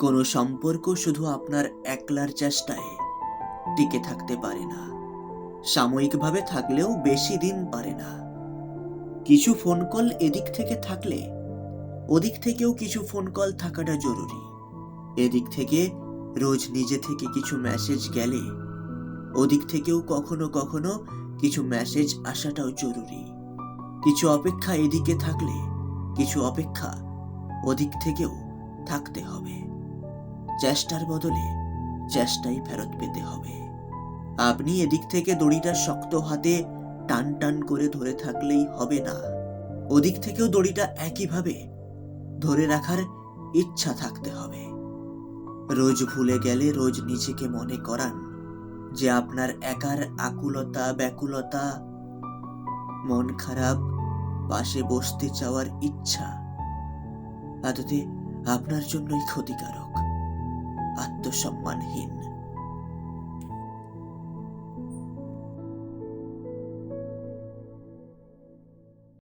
কোনো সম্পর্ক শুধু আপনার একলার চেষ্টায় টিকে থাকতে পারে না। সাময়িকভাবে থাকলেও বেশি দিন পারে না। কিছু ফোন কল এদিক থেকে থাকলে, ওদিক থেকেও কিছু ফোন কল থাকাটা জরুরি। এদিক থেকে রোজ নিজে থেকে কিছু মেসেজ গেলে, ওদিক থেকেও কখনো কখনো কিছু মেসেজ আসাটাও জরুরি। কিছু অপেক্ষা এদিকে থাকলে, কিছু অপেক্ষা ওদিক থেকেও থাকতে হবে। চেষ্টার বদলে চেষ্টাই ফেরত পেতে হবে। আপনি এদিক থেকে দড়িটা শক্ত হাতে টান টান করে ধরে থাকলেই হবে না। ওদিক থেকেও দড়িটা একইভাবে ধরে রাখার ইচ্ছা থাকতে হবে। রোজ ভুলে গেলে রোজ নিজেকে মনে করান যে আপনার একার আকুলতা, ব্যাকুলতা, মন খারাপ, পাশে বসতে চাওয়ার ইচ্ছা, আদতে আপনার জন্যই ক্ষতিকারক। আত্মসম্মানহীন।